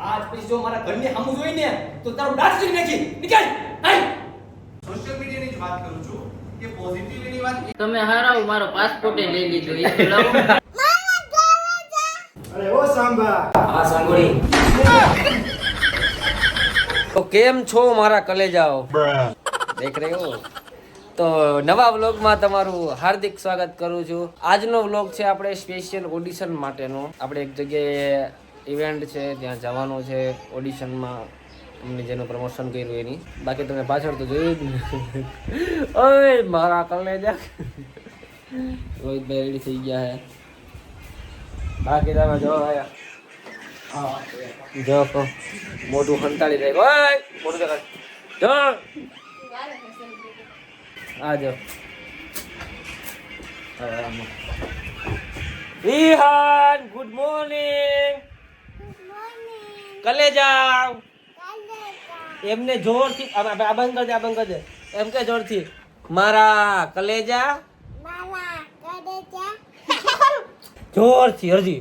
આજ પછી જો મારા ઘરની સામું જોઈ ને તો તારું દાંત ચીરી નાખી. નીકળ. હાય. સોશિયલ મીડિયાની જ વાત કરું છું કે પોઝિટિવિટીની વાત તમે હારાવ મારો પાસપોર્ટ લઈ લીધો એ તો અરે ઓ સાંભા. હા સાંગોડી તો કેમ છો મારા કલેજાઓ? દેખ રહે તો નવા વ્લોગમાં તમારું હાર્દિક સ્વાગત કરું છું. આજનો વ્લોગ છે આપણે સ્પેશિયલ ઓડિશન માટેનો. આપણે એક જગ્યાએ ઇવેન્ટ છે, ત્યાં જવાનું છે ઓડિશનમાં અમને જેનું પ્રમોશન કર્યું એની. બાકી તમે પાછળ તો જોયું જ ઓય, મારા કલેજા રોહિતભાઈ રેડી થઈ ગયા હે. બાકી તમે જો જો કહો મોટું હંતાળી જાય ઓય મોટું દેખાડ જો. આ જો. ઈહાન ગુડ મોર્નિંગ કલે જાવ એમને જોરથી આ બંધ કરજે આ બંધ કરજે એમ કે જોરથી મારા કલેજા. જોરથી હરજી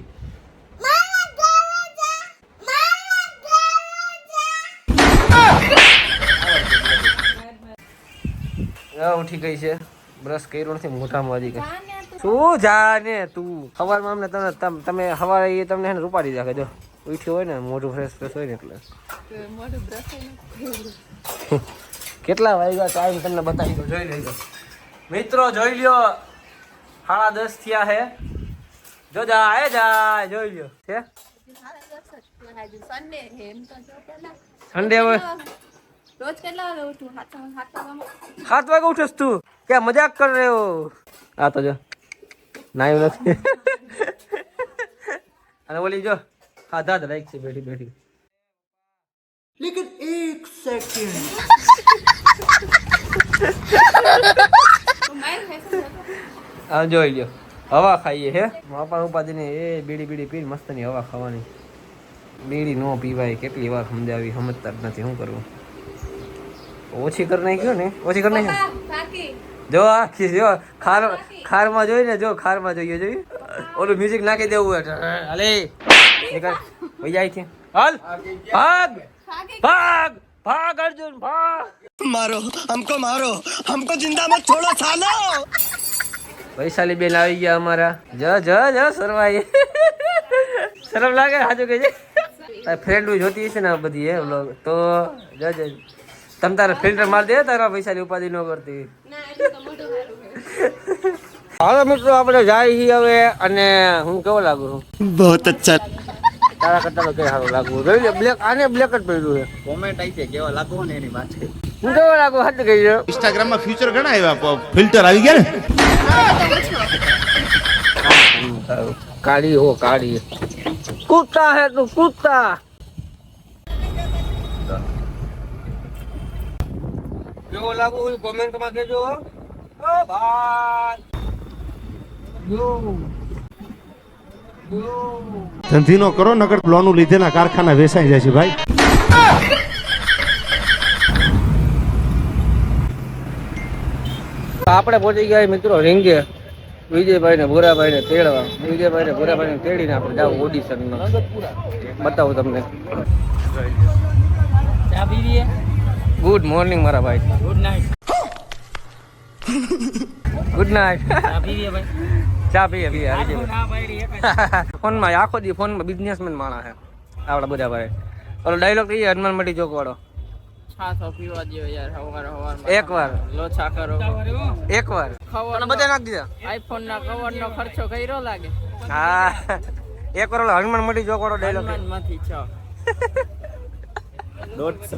ઉઠી ગઈ છે. બ્રશ કર્યો નથી મોઢામાં હજી કઈ શું જાને તું? સવારમાં અમને તમે તમે સવારે એ તમને રૂપાડી રાખે જો. ઉઠ્યું હોય ને મોઢું ફ્રેશ ફ્રેશ હોય ને એટલે. કેટલા વાગ્યા ટાઈમ તમને બતાવી દો જોઈ લેજો. મિત્રો જોઈ લ્યો સાડા દસ થયા હે જો જા એ જા જોઈ લ્યો. છે? સન્ડે હવે? રોજ કેટલા તું. ક્યાં મજાક કર રહ્યો? આ તો જો નાયું નથી. અને ઓલી જો હા बैठी बैठी लेकिन एक બેઠી આ જોઈ લ્યો. હવા ખાઈએ હે? માપા ઉપાધિ ને એ બીડી બીડી પીને મસ્તની હવા ખાવાની. બીડી નો પીવાય કેટલી વાર સમજાવી સમજતા જ નથી શું કરવું? ઓછી કરી નાખ્યો ને? ઓછી કરી નાખ્યો? જો આખી જો ખાર ખારમાં જોઈ ને જો ખારમાં જોઈએ જોઈ ઓલું મ્યુઝિક નાખી દેવું એટલે નીકળ ભાઈ જાય છે. હાલ. ભાગ. ભાગ. ભાગ. અર્જુન ભાગ. મારો હમકો મારો. હમકો જિંદા મત છોડો સાલો. વૈશાલી બેન આવી ગયા અમારા. જ જ જ સરવાઈ. શરમ લાગે હાજો કે છે ફ્રેન્ડ જોતી છે ને બધી એ વ્લોગ તો જ જ. તમ તારા ફિલ્ટર માર દે તારા વૈશાલી ઉપાધિ ન કરતી. હાલો મિત્રો આપણે જાય છીએ હવે અને હું કેવો લાગુ છું? બહુ અચ્છા. તારા કરતા તો કઈ સારું લાગવું. જોઈ લે બ્લેક આને બ્લેક જ પડ્યું છે. કોમેન્ટ આવી છે કેવા લાગો ને એની વાત. છે હું કેવો લાગુ? હાથ ગઈ છે ઇન્સ્ટાગ્રામમાં ફ્યુચર ઘણા આવ્યા ફિલ્ટર આવી ગયા ને? કાળી હો કાળી. કૂદતા હે તું કૂદતા. કેવો લાગુ હું કોમેન્ટમાં કહેજો હો. ઓ ભાઈ. યો યો ધંધી નો કરો નકર લોનું લીધેલા કારખાના વેચાઈ જાય છે ભાઈ. આપણે પહોંચી ગયા મિત્રો રીંગે. વિજયભાઈ ને ભૂરાભાઈ ને તેડવા. વિજયભાઈ ને ભૂરાભાઈ ને તેડીને આપણે જાવ ઓડિશન બતાવું તમને. ગુડ મોર્નિંગ મારા ભાઈ. ગુડ નાઇટ ગુડ નાઇટ ચા પીએ પીએ. ફોનમાં આખો દી ફોનમાં બિઝનેસમેન માણસ છે. આપણા બધા ભાઈ. ઓલો ડાયલોગ કહીએ હનુમાન મટી ચોક વાળો. છાસો પીવા દ્યો યાર હવાર હવાર એક વાર લોચા કરો. એક વાર ખબર બધા નાખી દીધા. આઈફોન ના કવર નો ખર્ચો કર્યો લાગે? હા. એક વાર હનુમાન મટી ચોક વાળો ડાયલોગમાંથી છ. દોઢસો.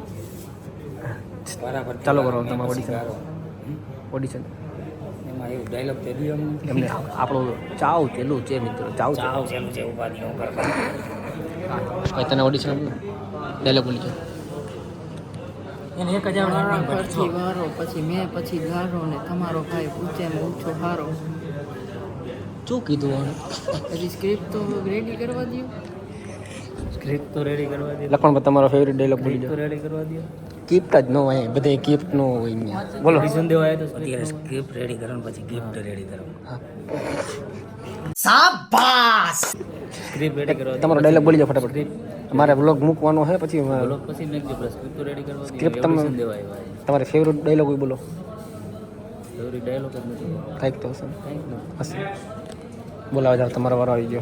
ચાલો કરો તમારું ઓડિશન ઓડિશન એવું ડાયલોગ દે દીયો એમને આપણું ચાવ પેલું છે મિત્રો ચાવ ચાવ ચેલું છે કરતા તને ઓડિશન ડાયલોગ બોલી છે એને એક હજાર એમ પછી વારો પછી મેં પછી ગારો ને તમારો ભાઈ ઊંચેમાં ઊંચો હારો. શું કીધું હવે પછી સ્ક્રિપ્ટ તો રેડી કરવા દો સ્ક્રિપ્ટ તો રેડી કરવા દે લખણ તમારો ફેવરિટ ડાયલોગ બોલી તો રેડી કરવા દે ગિફ્ટ જ ન હોય બધે ગિફ્ટ નો હોય અહીંયા. બોલો. રીઝન દેવા આવ્યા તો અત્યારે સ્ક્રિપ્ટ રેડી કરવાનું પછી ગિફ્ટ રેડી કરવાનું સ્ક્રિપ્ટ રેડી કરો તમારો ડાયલોગ બોલી જાઓ ફટાફટ. અમારે બ્લોગ મૂકવાનો છે પછી બ્લોગ પછી નાખજો સ્ક્રિપ્ટ તો રેડી કરવા સ્ક્રિપ્ટ તમે- તમારે ફેવરિટ ડાયલોગ હોય બોલો. ફેવરિટ ડાયલોગ જ નથી. કાંઈક તો હશે હશે. બોલાવા જાવ તમારો વારો આવી ગયો.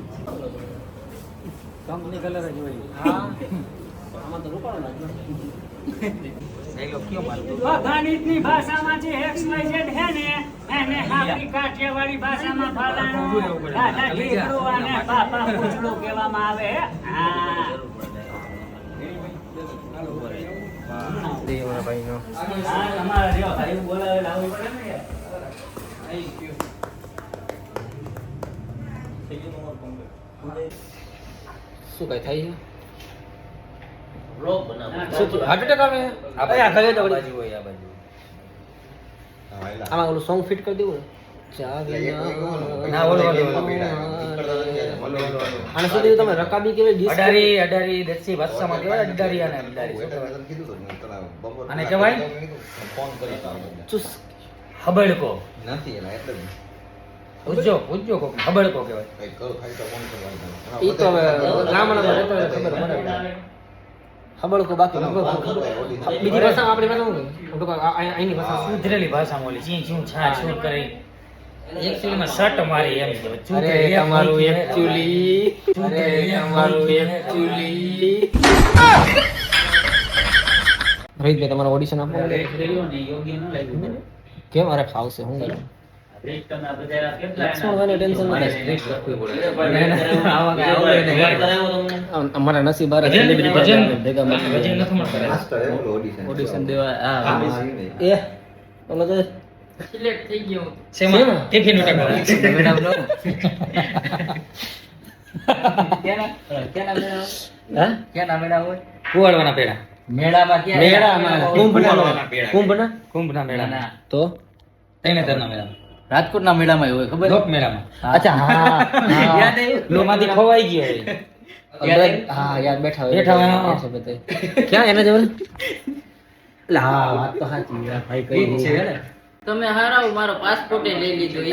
કંપની કલર જ હોય. આમાં તો મારો ગણિતની ભાષામાં જે એક્સ વાય ઝેડ હે ને એને આપણી કાઠિયાવાડી ભાષામાં ફલાણું દાદા ઢીકડું અને બાપા પૂછડું કહેવામાં આવે. હા. તમારા જેવા ભાઈ બોલાવે લાવવું પડે ને યાર. શું કઈ થાય છે? બ્લોગ બનાવો. શું થયું? હાર્ટ એટેક આવે? અરે આ ઘરે તો બાજુ હોય આ બાજુ આમાં ઓલું સોંગ ફિટ કરી દેવું ને? ચાવી ના, ઓલો, ઓલો, ઓલો. આને શું થયું? તમે રકાબી કેવી અડારી અડારી દેશી ભાષામાં કહેવાય અડારી અને અડારી. શું કહેવાય? આને કહેવાય ચુસ હબળકો. પૂછજો પૂછજો કોક હબળકો કહેવાય. ઈ તો હવે રહેતો ખબર પડે. ખબર કો બાકી ખબર ખબર. બીજી ભાષા આપણી ભાષા શું કહે? હું તો કહું, આ- આ- અહીંની ભાષા સુધરેલી ભાષામાં ઓલી ચી ચું છા છું કરી. એકચ્યુઅલીમાં શર્ટ મારી એમ અરે તમારું એકચ્યુઅલી અરે તમારું એકચ્યુઅલી રોહિતભાઈ તમારું ઓડિશન આપો. કેમ અરે ફાવશે હું અમારા નસીબ. ઓડિશન દેવા એ ઓલો તો સિલેક્ટ થઈ ગયો શેમાં શેમાં? ટિફિનનું ટકા મેડમનો. હા? કુવાડવાના પેડા મેળામાં મેળામાં કુંભના કુંભના કુંભના મેળામાં તો તૈનેતરના મેળામાં રાજકોટના મેળામાં હોય ખબર? લોક મેળામાં. અચ્છા હા હા. યાદ આવ્યું? લોમાંથી ખોવાઈ ગયો. હા યાદ બેઠા હોય. બેઠા ક્યાં એના જવાનું? એટલે હા વાત તો સાચી ભાઈ કઈ છે ને. તમે હારાવ મારો પાસપોર્ટ લઈ લીધો એ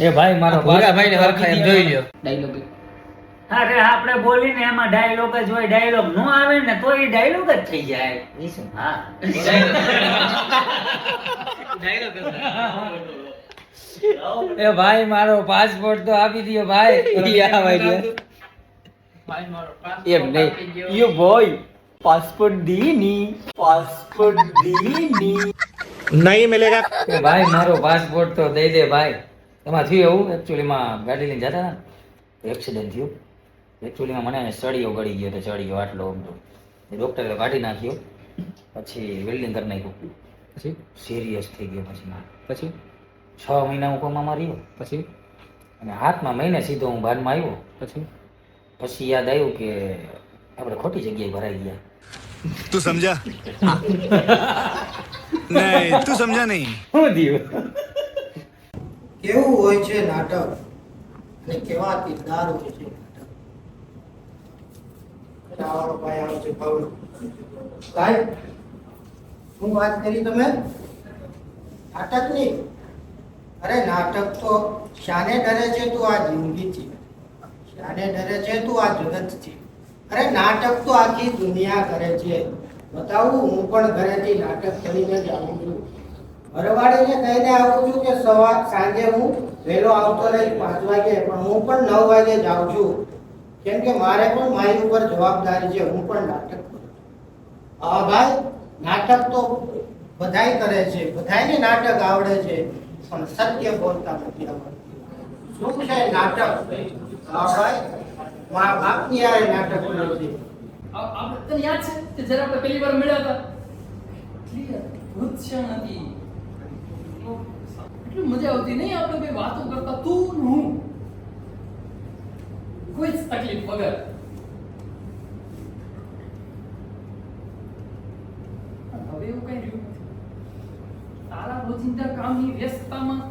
એ ભાઈ મારો ભાઈ ને હરખા એમ જોઈ લ્યો. ડાયલોગ અરે આપણે બોલીને એમાં ડાયલોગ જ હોય ડાયલોગ નો આવે ને તો એ ડાયલોગ જ થઈ જાય. એ હા. ડાયલોગ એ ભાઈ મારો પાસપોર્ટ તો આપી દો ભાઈ. આ ભાઈ એમ નહીં. યો બોય પાસપોર્ટ દીની પાસપોર્ટ દીની. નહીં મિલેગા. ભાઈ મારો પાસપોર્ટ તો દઈ દે ભાઈ. એમાં થયું એવું? એકચ્યુઅલીમાં ગાડી લઈને જતા હતા એક્સિડન્ટ થયું. એકચ્યુઅલીમાં મને સળિયો ગળી ગયો તો સળિયો આટલો અમદો એ કાઢી નાખ્યો પછી વેલ્ડિંગ કરી નાખ્યું. પછી? સિરિયસ થઈ ગયો પછી મારે. પછી? છ મહિના હું કોમામાં રહ્યો પછી? અને હાથમાં મહિને સીધો હું ભાનમાં આવ્યો. પછી? પછી યાદ આવ્યું કે આપણે ખોટી જગ્યાએ ભરાઈ ગયા. તું સમજા? નહીં તું સમજા નહીં. હું દીવ કેવું હોય છે નાટક? અને કેવા કિરદાર હોય છે? આવાળો ભાઈ છે. ભાવડો સાહેબ, હું વાત કરી તમે? નાટકની અરે નાટક તો શાને ડરે છે તું આ જિંદગીથી શાને ડરે છે તું આ જગતથી અરે નાટક તો આખી દુનિયા કરે છે. બતાવું, હું પણ ઘરેથી નાટક કરીને જ આવું છું. ઘરવાળીને કહીને આવું છું કે સવાર સાંજે હું વહેલો આવતો રહીશ પાંચ વાગે, પણ હું પણ નવ વાગે જાઉં છું. કેમ કે મારે પણ મારી ઉપર જવાબદારી છે હું પણ નાટક કરું હા ભાઈ નાટક તો બધાય કરે છે બધાયને નાટક આવડે છે પણ સત્ય બોલતા નથી આવડતું. શું છે નાટક? હા ભાઈ મા બાપની આ નાટક નથી આપણે તને યાદ છે કે જ્યારે આપણે પહેલી વાર મળ્યા હતા? એટલી મજા આવતી નહીં આપણે બે વાતો કરતા? તું હું. કોઈ તકલીફ વગર હવે એવું કઈ રહ્યું તારા રોજિંદા કામની વ્યસ્તતામાં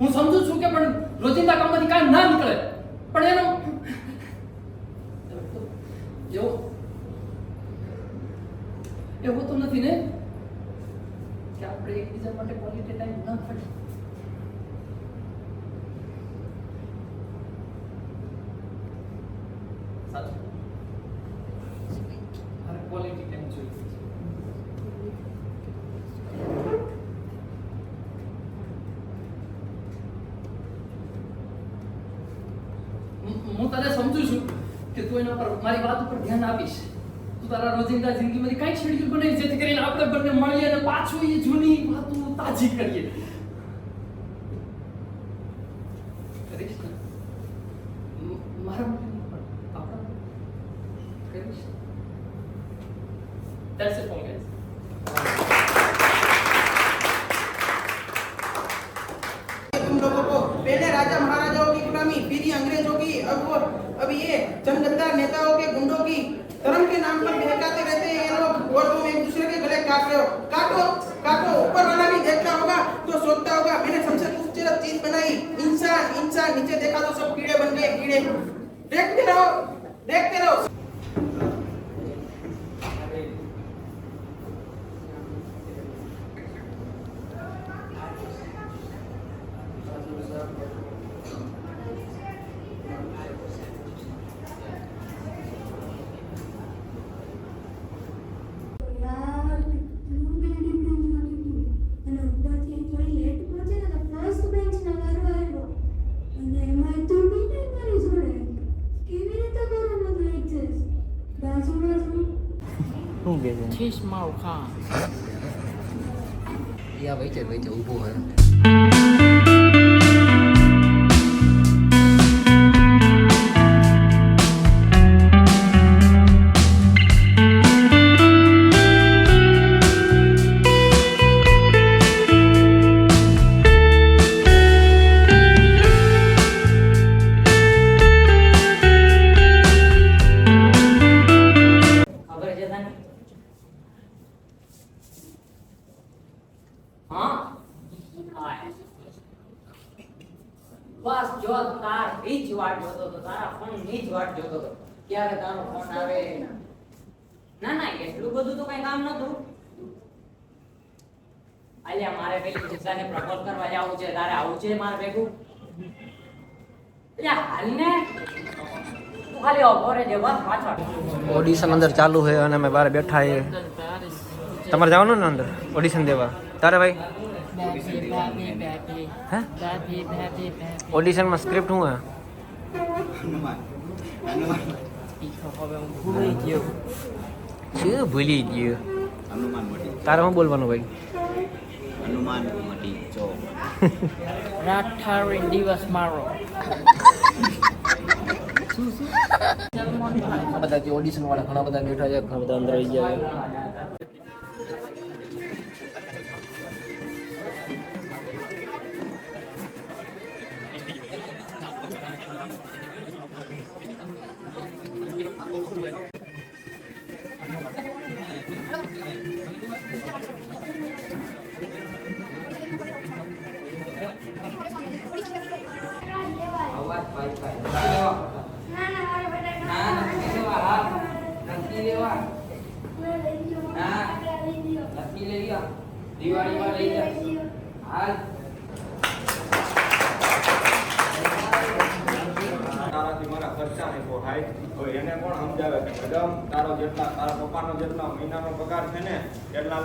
હું સમજુ છું કે પણ રોજિંદા કામમાંથી કાંઈ ના નીકળે. પણ એનો એવો એવું તો નથી ને? કે આપણે એકબીજા માટે ક્વોલિટી ટાઈમ ન કાઢીએ સાચું મારે ક્વોલિટી ટાઈમ જોઈએ છે હું હું તને સમજુ છું કે તું એના પર મારી વાત ઉપર ધ્યાન આપીશ. તું તારા રોજિંદા જિંદગીમાંથી કાંઈક શેડ્યુલ બનાવી જેથી કરીને આપણે બંને મળીએ અને પાછું એ જૂની વાતો તાજી કરીએ. দেখতে নাও দেখতে নাও છે Cheese mau kha. યા વચ્ચે વચ્ચે ઊભો હોય ખબર ઓડિશન અંદર ચાલુ છે અને અમે બહાર બેઠા છીએ. તમારે જવાનું ને અંદર? ઓડિશન દેવા? તારે ભાઈ? હે? ઓડિશનમાં સ્ક્રિપ્ટ શું હે શું ભૂલી ગયો? તારે શું બોલવાનું ભાઈ? રાઠારી દિવસ મારો બધા ઓડિશન વાળા ઘણા બધા બેઠા છે ઘણા બધા અંદર આવી ગયા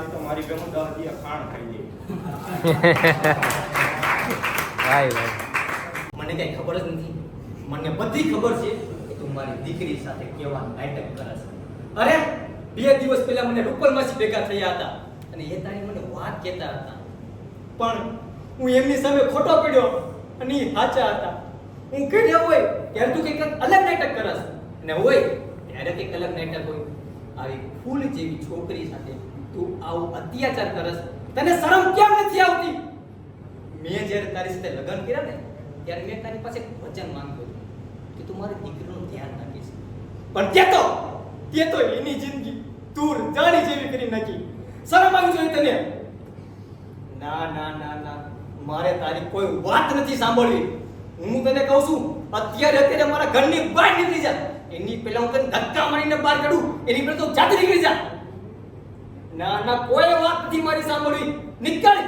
એટલાથી તો મારી ખાણ ખાઈ જાય મને કઈ ખબર જ નથી. મને બધી ખબર છે કે તું મારી દીકરી સાથે કેવા નાટક કરે છે. અરે બે દિવસ પહેલા મને રૂપલ માસી ભેગા થયા હતા અને એ તારી મને વાત કહેતા હતા. પણ હું એમની સામે ખોટો પડ્યો અને એ સાચા હતા. હું ઘડ્યા હોય ત્યારે તું કંઈક અલગ નાટક કરસ અને હોય ત્યારે કંઈક અલગ નાટક હોય. આવી ફૂલ જેવી છોકરી સાથે તું આવું અત્યાચાર કરસ, તને શરમ કેમ નથી આવતી? મેં જ્યારે તારી સાથે લગ્ન કર્યા ને, ત્યારે મેં તારી પાસે વચન માંગ્યું કે તું મારી દીકરીનું ધ્યાન રાખીશ. પણ તે તો તે તો એની જિંદગી તું જાણી જેવી કરી નાખી. શરમ આવી જોઈએ તને? ના ના ના ના, મારે તારી કોઈ વાત નથી સાંભળવી. હું તને કહું છું, અત્યારે અત્યારે મારા ઘરની બહાર નીકળી જા. એની પહેલા હું તને ધક્કા મારીને બહાર કાઢું, એની પહેલા તો જાતે નીકળી જા. ના ના, કોઈ વાત નથી મારી સાંભળવી. નીકળ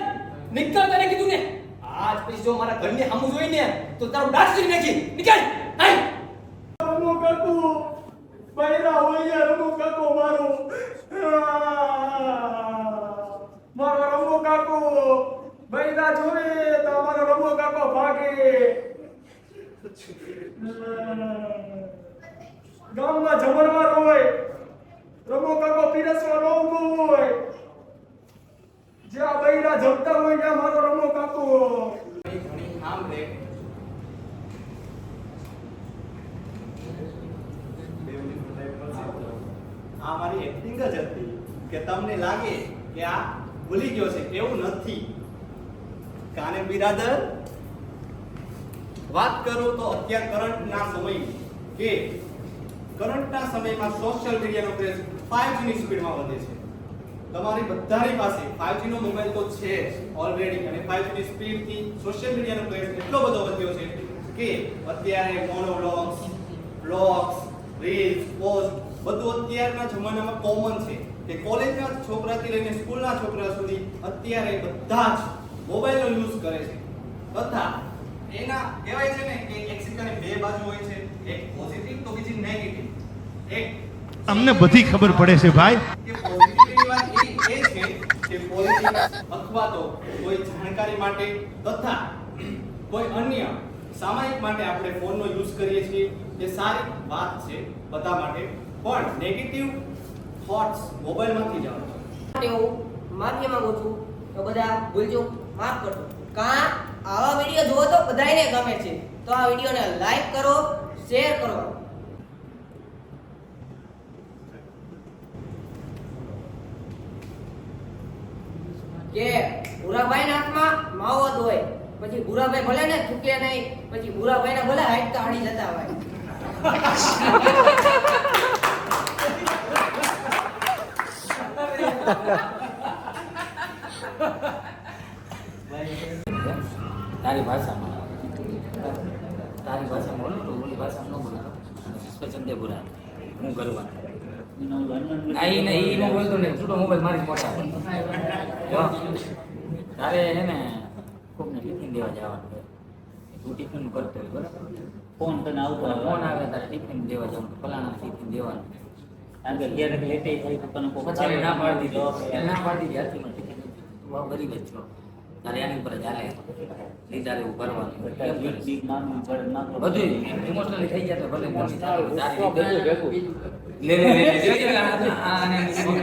નીકળ તને કીધું ને. આજ પછી જો મારા ઘરની સામું જોઈ ને તો તારું ચીરી નાખી. નીકળ, હાય. રમો કાકુ બૈરા હોય રમો કાકો મારો. મારો રમો કાકો. બૈરા જોવે તો મારો રમો કાકો ભાગે. ગામમાં જમણવાર હોય. રમો કાકો પીરસવા નો ઊભો હોય. જ્યાં બૈરા જમતા હોય, ત્યાં મારો રમો કાકો. ઘણી સાંભળે આ મારી એક્ટિંગ જ હતી કે તમને લાગે કે આ ભૂલી ગયો છે, એવું નથી. કાને બિરાદર? વાત કરું તો અત્યાર કરંટના સમય કે કરંટના સમયમાં સોશિયલ મીડિયાનો ક્રેઝ 5G ની સ્પીડમાં વધે છે. તમારી બધાની પાસે 5G નો મોબાઈલ તો છે ઓલરેડી અને 5G ની સ્પીડથી સોશિયલ મીડિયાનો ક્રેઝ એટલો બધો વધ્યો છે કે અત્યારે મોનોલોગ્સ બ્લોગ્સ રીલ્સ પોસ્ટ બધું અત્યારના જમાનામાં કોમન છે કે કોલેજના છોકરાથી લઈને સ્કૂલના છોકરા સુધી અત્યારે બધા જ મોબાઈલનો યુઝ કરે છે. તથા એના કહેવાય છે ને કે એક સિક્કાની બે બાજુ હોય છે, એક પોઝિટિવ તો બીજી નેગેટિવ અમને બધી ખબર પડે છે ભાઈ. કે એ એ છે કે પોલિટિક્સ અથવા તો કોઈ જાણકારી માટે તથા કોઈ અન્ય સામાયિક માટે આપણે ફોનનો યુઝ કરીએ છીએ. એ સારી વાત છે બધા માટે. પણ નેગેટિવ થોટ્સ મોબાઈલમાંથી જ આવે છે. હું માફી માંગુ છું. તો બધા ભૂલજો માફ કરજો. કા આવા વીડિયો જોવો તો બધાયને ગમે છે. તો આ વિડીયોને લાઈક કરો શેર કરો કે ભૂરાભાઈ હાથમાં માવો જ હોય પછી ભૂરાભાઈ ભલે ને, થૂકે નહીં, પછી ભૂરાભાઈ ને ભલે હાઈટ તો હાડી જતા હોય. તારી ભાષામાં. તારી ભાષા બોલો તો ઓલી ભાષા ન બોલો સ્વચ્છંદે બોલા હું કરવા નહીં નહીં, ઈ બોલતો નહીં છૂટો મોબાઈલ મારી મોટા. તારે હે ને કોકને ટિફિન દેવા જવાનું હોય. તું ટિફિન કરતો હોય બરાબર? ફોન તને આવતો ફોન આવે તારે ટિફિન દેવા જવાનું ફલાણા ટિફિન દેવાનું કારણ કે લેટે થાય તો તને પછી ના પાડી દીધો. ના પાડી દીધી હાથી મને ટિફિન તું ગરીબ જ છો. તારે એની ઉપર હાલે. લીધા એવું કરવાનું બધું ઇમોશનલી થઈ જાય તો ભલે લે આને શું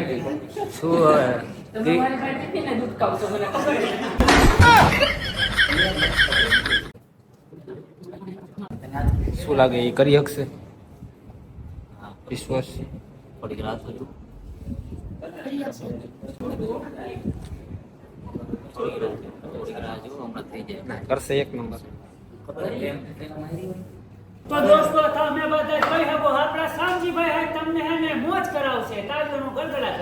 હવે શું લાગે, એ કરી શકશે? વિશ્વાસ? થોડીક રાત હજુ થોડીક રાત થોડીક રાહ જુઓ હમણાં થઈ જાય કરશે એક નંબર. ખબર કેમ પેલા મારી હોય તો દોસ્તો તમે બધા કહી શકો, આપણા શામજીભાઈ હાઈ તમને હે ને મોજ કરાવશે. તાળીઓનો ગડગડા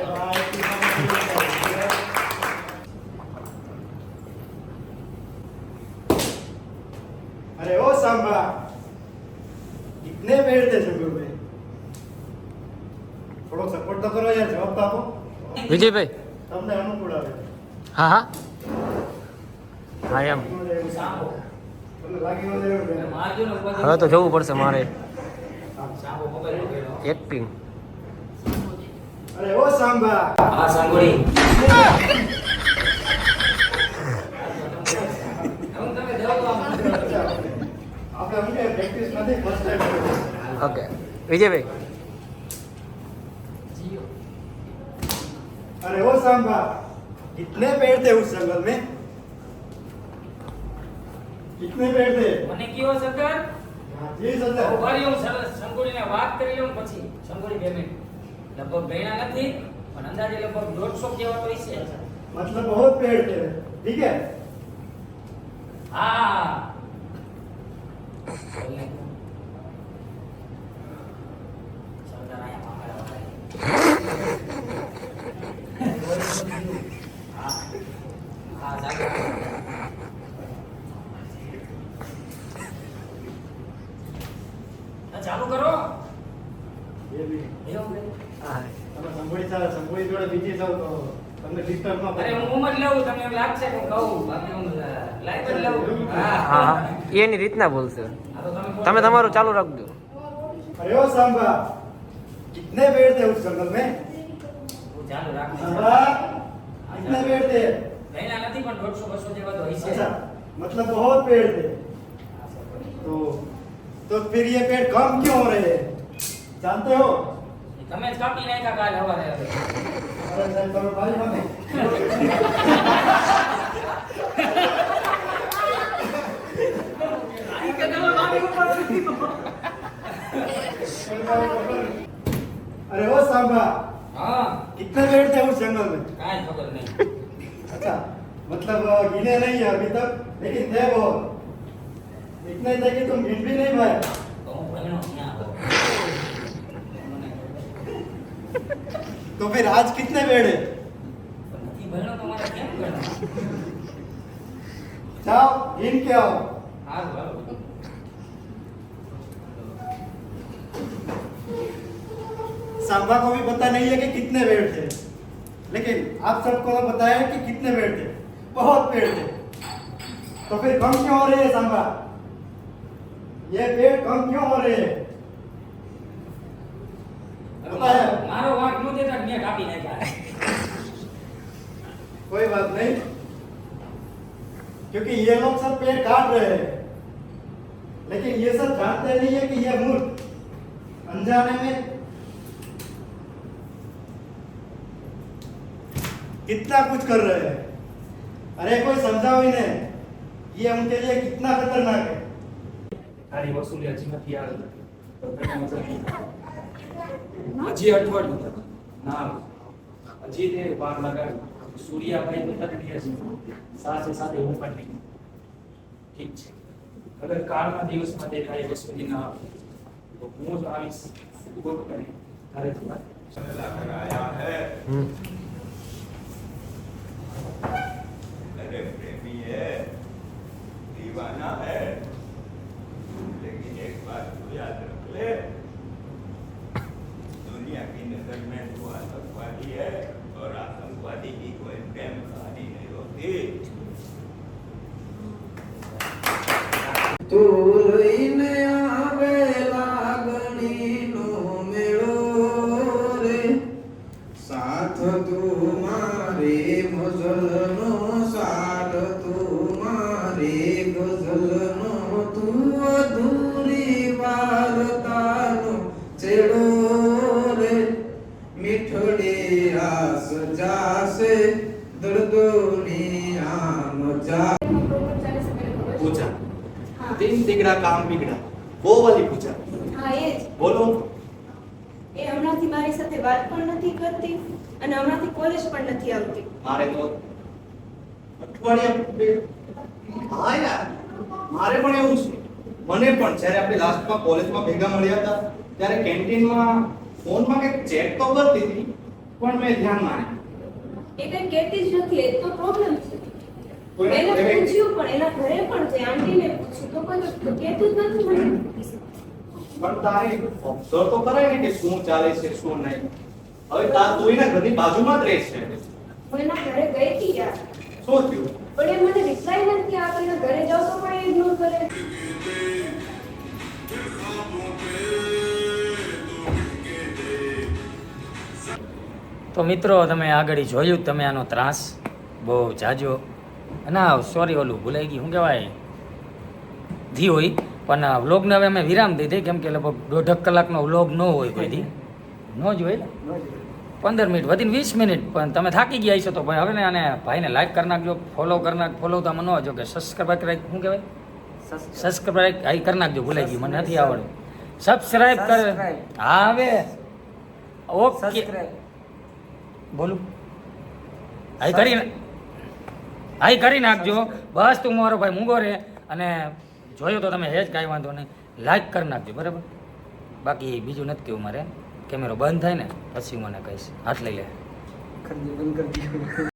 કરો અરે ઓ સાંભા कितने पेड़ थे सुबह में થોડો સપોર્ટ તો કરો યાર જવાબ તો આપો વિજયભાઈ તમને અનુકૂળ આવે હા હા હા એમ તમને લાગી ન જાય મારજો ને ઉપર હવે તો જવું પડશે મારે સાંભો મોબાઈલ વગેરે એક્ટિંગ અરે ઓ સાંભા હા સાંભળી ઓકે વિજયભાઈ अरे ओ सांबा कितने पेड़ थे उस जंगल में कितने पेड़ थे મને કયો સરકાર हाँ, जी सरदार ઉભા રહ્યો હું સરસ શંકુડીને વાત કરી લઉં પછી શંકુડી પેમેન્ટ લગભગ ગણ્યા નથી પણ અંદાજે લગભગ દોઢસો કેવા તો હશે मतलब बहुत पेड़ थे ठीक है હા એની રીતના બોલશે હા, તો તમે તમે તમારું ચાલુ રાખજો अरे ओ सांबा कितने पेड़ थे उस जंगल में હું ચાલુ રાખું सांबा कितने पेड़ थे ગણ્યા નથી પણ દોઢસો બસો જેવા તો હશે अच्छा मतलब बहुत पेड़ थे तो तो फिर ये पेड़ कम क्यों हो रहे हैं जानते हो તમે જ કાપી નાખ્યા કાલ હવારે હવે. अरे साहब તમે ભાઈ મને अरे ओ सांबा હા कितने पेड़ थे उस जंगल में કાંઈ ખબર નહીં अच्छा मतलब अ, गिने नहीं है अभी तक लेकिन थे बहुत इतने थे कि तुम गिन भी नहीं पाए તો तो फिर आज कितने पेड़ है जाओ इन क्या सांबा को भी पता नहीं है कि कितने पेड़ थे। लेकिन आप सबको तो पता है कि कितने पेड़ थे। बहुत पेड़ थे। तो फिर कम क्यों हो रहे हैं सांबा ये पेड़ कम क्यों हो रहे हैं? મારો વાંક નો દેતા મેં કાપી નાખ્યા कोई बात नहीं क्योंकि ये लोग सब पेड़ काट रहे हैं लेकिन ये सब जानते नहीं है कि ये मूर्ख अनजाने में कितना कुछ कर रहे हैं अरे कोई समझाओ इन्हें ये उनके लिए कितना खतरनाक है તારી વસૂલી હજી નથી આવી તો તને મતલબ હજી અઠવાડિયું ના હજી તે પાર લગાવી સૂર્યાભાઈ તો તને કહે છે સાથે સાથે હું પણ નહીં ઠીક છે અગર કાલના દિવસમાં તે તારી વસૂલી ના આવે તો હું જ આવીશ ગોટ કરી તારે તો अरे प्रेमी है दीवाना है સાથે વાત પણ નથી કરતી અને હમણાંથી કોલેજ પણ નથી આવતી. મારે તો અઠવાડિયા હા યાર મારે પણ એવું છે. મને પણ જ્યારે આપણે લાસ્ટમાં કોલેજમાં ભેગા મળ્યા હતા ત્યારે કેન્ટીનમાં ફોનમાં કંઈક ચેટ તો કરતી હતી પણ મેં ધ્યાન ના એ કંઈ કહેતી જ નથી એ તો પ્રોબ્લેમ છે. એને- પૂછ્યું પણ એના ઘરે પણ છે આંટીને પૂછ્યું તો કોઈ કહેતું જ નથી મને. પણ તારે ઓબ્ઝર્વ તો કરાય ને કે શું ચાલે છે શું નહીં. હવે તાર તો એના ઘરની બાજુમાં જ રહે છે. હું એના ઘરે ગઈ હતી યાર. શું થયું? પણ એ મને રિપ્લાય નથી આપતો એના ઘરે જાવ તો પણ એ ઇગ્નોર કરે. તો મિત્રો તમે આગળ જોયું તમે આનો ત્રાસ? બહુ જાજો. ના સોરી ઓલું ભૂલાઈ ગયું. શું કહેવાય? ધી હોય. પણ વ્લોગને હવે અમે વિરામ દીધી કેમ કે લગભગ દોઢક કલાકનો વ્લોગ ન હોય કોઈથી ન જ હોય ને? પંદર મિનિટ વધીને વીસ મિનિટ પણ તમે થાકી ગયા હશો તો ભાઈ. હવે ને આને ભાઈને લાઈક કરી નાખજો ફોલો કરી નાખ ફોલો તો ન જો કે સબસ્ક્રાઈબ કરી શું કહેવાય? સબસ્ક્રાઈબ આ કરી નાખજો ભૂલાઈ ગયું મને નથી આવડતું. સબસ્ક્રાઈબ કરે. હા હવે. ઓકે. બોલું. આઈ કરી આઈ કરી નાખજો. બસ તું મારો ભાઈ મૂંગો રે. અને જોયો તો તમે હેજ કાંઈ વાંધો નહીં. લાઈક કરી નાખજો, બરાબર? બાકી બીજું નથી કેવું મારે. કેમેરો બંધ થાય ને, પછી મને કહીશ. હાથ લઈ લે.